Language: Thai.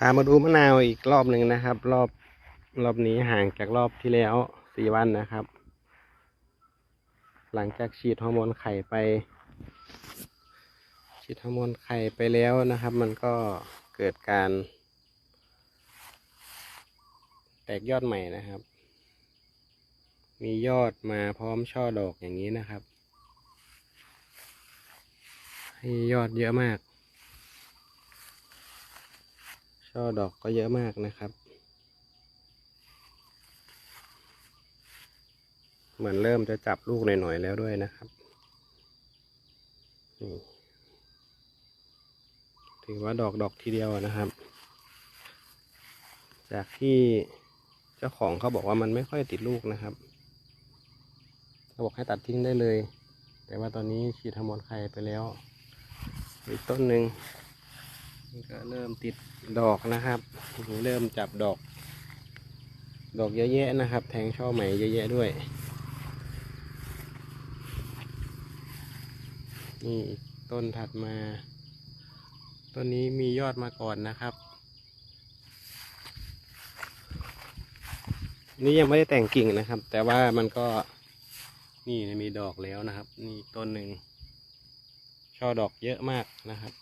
พามาดูมะนาวอีกรอบหนึ่งนะครับ รอบรอบนี้ห่างจากรอบที่แล้วสี่วันนะครับ หลังจากฉีดฮอร์โมนไข่ไป ฉีดฮอร์โมนไข่ไปแล้วนะครับ มันก็เกิดการ แตกยอดใหม่นะครับ มียอดมาพร้อมช่อดอกอย่างนี้นะครับ ให้ยอดเยอะมาก ช่อดอกก็เยอะมากนะครับ เหมือนเริ่มจะจับลูกหน่อยๆแล้วด้วยนะครับนี่ถือว่าดอกดอกทีเดียวนะครับ จากที่เจ้าของเขาบอกว่ามันไม่ค่อยติดลูกนะครับเขาบอกให้ตัดทิ้งได้เลย แต่ว่าตอนนี้ฉีดฮอร์โมนไข่ไปแล้ว อีกต้นหนึ่ง นี่ก็เริ่มติดดอกนะครับ เริ่มจับดอก ดอกเยอะแยะนะครับ แทงช่อใหม่เยอะแยะด้วย นี่ต้นถัดมา ต้นนี้มียอดมาก่อนนะครับ นี่ยังไม่ได้แต่งกิ่งนะครับ แต่ว่ามันก็นี่มีดอกแล้วนะครับ นี่ต้นหนึ่งช่อดอกเยอะมากนะครับ